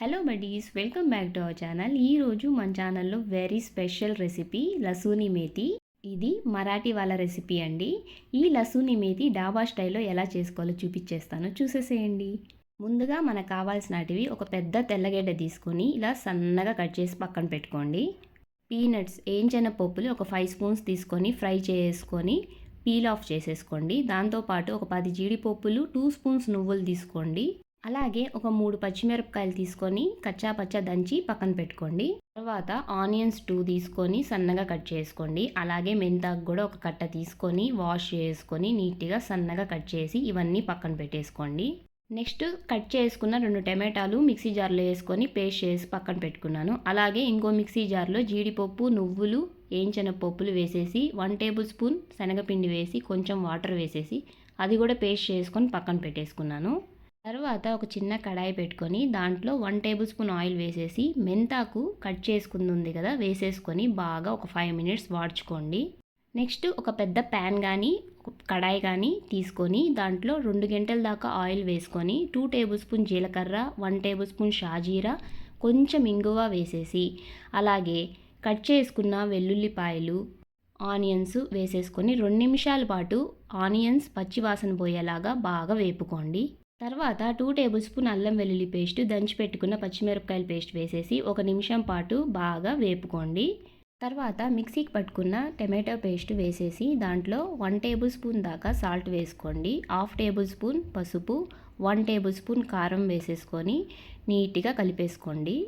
Hello buddies welcome back to our channel ఈరోజు మన ఛానల్లో very special recipe Lasooni Methi ఇది మరాఠీ వాళ్ళ రెసిపీ అండి. ఈ లసూని మేతి డాబా స్టైల్లో ఎలా చేసుకోవాలో చూపించేస్తాను. చూసేసేయండి. ముందుగా మనకు కావాల్సినటివి ఒక పెద్ద తెల్లగడ్డ తీసుకొని ఇలా సన్నగా కట్ చేసి పక్కన పెట్టుకోండి. పీనట్స్ ఏంచిన పప్పులు ఒక ఫైవ్ స్పూన్స్ తీసుకొని ఫ్రై చేసుకొని పీల్ ఆఫ్ చేసేసుకోండి. దాంతోపాటు ఒక పది జీడిపప్పులు టూ స్పూన్స్ నువ్వులు తీసుకోండి. అలాగే ఒక మూడు పచ్చిమిరపకాయలు తీసుకొని కచ్చా పచ్చా దంచి పక్కన పెట్టుకోండి. తర్వాత ఆనియన్స్ టూ తీసుకొని సన్నగా కట్ చేసుకోండి. అలాగే మెంతాకు కూడా ఒక కట్ట తీసుకొని వాష్ చేసుకొని నీట్గా సన్నగా కట్ చేసి ఇవన్నీ పక్కన పెట్టేసుకోండి. నెక్స్ట్ కట్ చేసుకున్న రెండు టమాటాలు మిక్సీ జార్లో వేసుకొని పేస్ట్ చేసి పక్కన పెట్టుకున్నాను. అలాగే ఇంకో మిక్సీ జార్లో జీడిపప్పు నువ్వులు వేయించిన పప్పులు వేసేసి వన్ టేబుల్ స్పూన్ శనగపిండి వేసి కొంచెం వాటర్ వేసేసి అది కూడా పేస్ట్ చేసుకొని పక్కన పెట్టేసుకున్నాను. తర్వాత ఒక చిన్న కడాయి పెట్టుకొని దాంట్లో వన్ టేబుల్ స్పూన్ ఆయిల్ వేసేసి మెంతాకు కట్ చేసుకుంది ఉంది కదా వేసేసుకొని బాగా ఒక ఫైవ్ మినిట్స్ వాడ్చుకోండి. నెక్స్ట్ ఒక పెద్ద ప్యాన్ కానీ కడాయి కానీ తీసుకొని దాంట్లో రెండు గంటల దాకా ఆయిల్ వేసుకొని టూ టేబుల్ స్పూన్ జీలకర్ర వన్ టేబుల్ స్పూన్ షాజీరా కొంచెం ఇంగువ వేసేసి అలాగే కట్ చేసుకున్న వెల్లుల్లిపాయలు ఆనియన్స్ వేసేసుకొని రెండు నిమిషాల పాటు ఆనియన్స్ పచ్చివాసన పోయేలాగా బాగా వేపుకోండి. తర్వాత టూ టేబుల్ స్పూన్ అల్లం వెల్లుల్లి పేస్ట్ దంచి పెట్టుకున్న పచ్చిమిరపకాయల పేస్ట్ వేసేసి ఒక నిమిషం పాటు బాగా వేపుకోండి. తర్వాత మిక్సీకి పట్టుకున్న టమాటో పేస్ట్ వేసేసి దాంట్లో వన్ టేబుల్ స్పూన్ దాకా సాల్ట్ వేసుకోండి. హాఫ్ టేబుల్ స్పూన్ పసుపు వన్ టేబుల్ స్పూన్ కారం వేసేసుకొని నీట్గా కలిపేసుకోండి.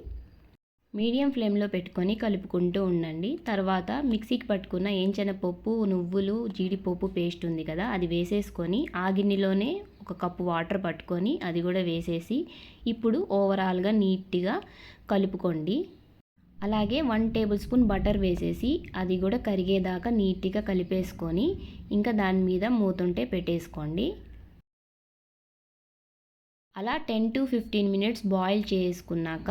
మీడియం ఫ్లేమ్లో పెట్టుకొని కలుపుకుంటూ ఉండండి. తర్వాత మిక్సీకి పట్టుకున్న ఏంచనపప్పు నువ్వులు జీడిపప్పు పేస్ట్ ఉంది కదా అది వేసేసుకొని ఆ గిన్నెలోనే ఒక కప్పు వాటర్ పట్టుకొని అది కూడా వేసేసి ఇప్పుడు ఓవరాల్గా నీట్గా కలుపుకోండి. అలాగే వన్ టేబుల్ స్పూన్ బటర్ వేసేసి అది కూడా కరిగేదాకా నీట్గా కలిపేసుకొని ఇంకా దాని మీద మూతుంటే పెట్టేసుకోండి. అలా ten to fifteen minutes boil చేసుకున్నాక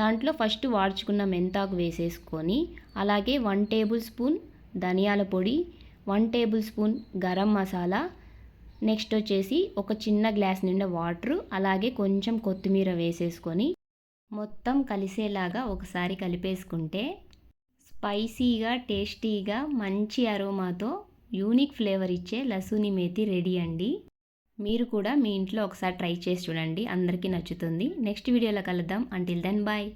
దాంట్లో ఫస్ట్ వాడ్చుకున్న మెంతాకు వేసేసుకొని అలాగే వన్ టేబుల్ స్పూన్ ధనియాల పొడి one tablespoon garam masala next వచ్చేసి ఒక చిన్న గ్లాస్ నిండా వాటర్ అలాగే కొంచెం కొత్తిమీర వేసేసుకొని మొత్తం కలిసేలాగా ఒకసారి కలిపేసుకుంటే స్పైసీగా టేస్టీగా మంచి అరోమాతో యూనిక్ ఫ్లేవర్ ఇచ్చే లసూని మేతి రెడీ అండి. మీరు కూడా మీ ఇంట్లో ఒకసారి ట్రై చేసి చూడండి. అందరికీ నచ్చుతుంది. నెక్స్ట్ వీడియోలో కలుద్దాం. Until then bye